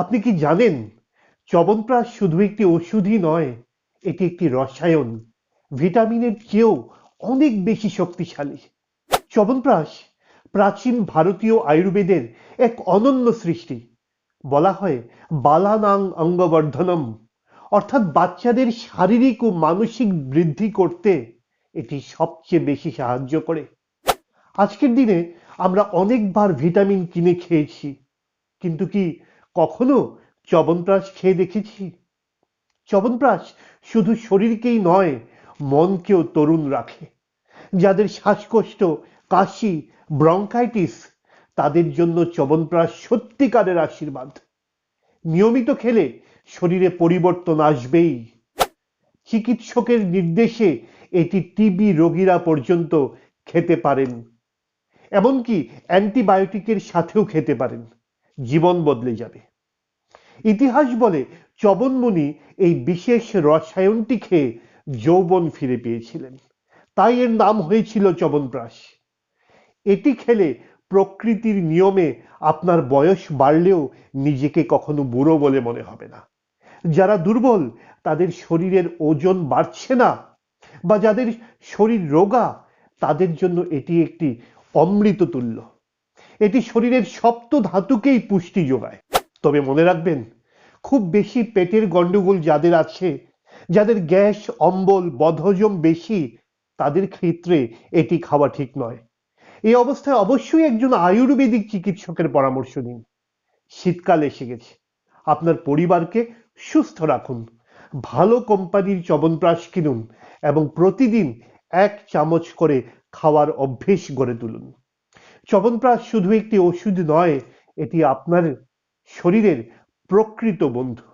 আপনি কি জানেন চবনপ্রাশ শুধু একটি ওষুধই নয়, এটি একটি রসায়ন। ভিটামিনের চেয়েও অনেক বেশি শক্তিশালী। চবনপ্রাশ প্রাচীন ভারতীয় আয়ুর্বেদের এক অনন্য সৃষ্টি। বলা হয় বালানাং অঙ্গবর্ধনম, অর্থাৎ বাচ্চাদের শারীরিক ও মানসিক বৃদ্ধি করতে এটি সবচেয়ে বেশি সাহায্য করে। আজকের দিনে আমরা অনেকবার ভিটামিন কিনে খেয়েছি, কিন্তু কি কখনো চবনপ্রাশ খেয়ে দেখেছি? চবনপ্রাশ শুধু শরীরকেই নয়, মনকেও তরুণ রাখে। যাদের শ্বাসকষ্ট, কাশি, ব্রঙ্কাইটিস, তাদের জন্য চবনপ্রাশ সত্যিকারের আশীর্বাদ। নিয়মিত খেলে শরীরে পরিবর্তন আসবেই। চিকিৎসকের নির্দেশে এটি টিবি রোগীরা পর্যন্ত খেতে পারেন। এমনকি অ্যান্টিবায়োটিকের সাথেও খেতে পারেন। জীবন বদলে যাবে। ইতিহাস বলে চবনমণি এই বিশেষ রসায়নটি খেয়ে যৌবন ফিরে পেয়েছিলেন। তাই এর নাম হয়েছিল চবনপ্রাশ এটি খেলে প্রকৃতির নিয়মে আপনার বয়স বাড়লেও নিজেকে কখনো বুড়ো বলে মনে হবে না। যারা দুর্বল, তাদের শরীরের ওজন বাড়ছে না বা যাদের শরীর রোগা, তাদের জন্য এটি একটি অমৃত তুল্য। এটি শরীরের সপ্ত ধাতুকেই পুষ্টি যোগায়। তবে মনে রাখবেন, খুব বেশি পেটের গন্ডগোল যাদের আছে, যাদের গ্যাস, অম্বল, বদহজম বেশি, তাদের ক্ষেত্রে এটি খাওয়া ঠিক নয়। এই অবস্থায় অবশ্যই একজন আয়ুর্বেদিক চিকিৎসকের পরামর্শ নিন। শীতকাল এসে গেছে। আপনার পরিবারকে সুস্থ রাখুন, ভালো কোম্পানির চবনপ্রাশ কিনুন এবং প্রতিদিন এক চামচ করে খাওয়ার অভ্যেস গড়ে তুলুন। চবনপ্রাশ শুধু একটি ওষুধ নয় এটি আপনার শরীরের প্রকৃত বন্ধু।